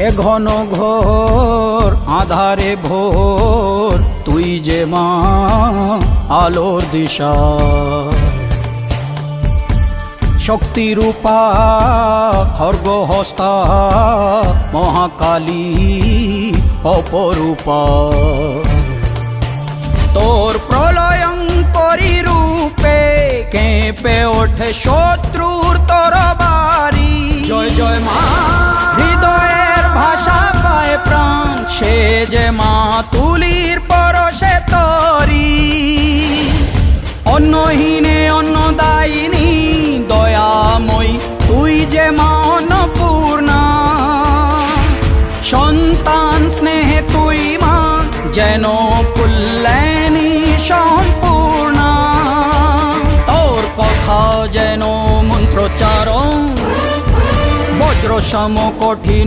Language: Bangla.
এ ঘন ঘোর, আধারে ভোর, তুই যে মা আলোর দিশা। শক্তি শক্তিরূপা, খর্গহস্তা, মহাকালী অপরূপা। তোর প্রলয়ঙ্করী রূপে কেঁপে ওঠে শত্রুর তরবারি। জয় জয় মা। যে মা তুলির পরশে তরি। অন্নহীনে অন্নদায়িনী, দয়াময়ী, তুই যে মা অন্নপূর্ণা। সন্তান স্নেহে তুই মা, যেন পুল্লেনি সম্পূর্ণা। তোর কথা যেন মন্ত্রচারণ বজ্র সম কঠিন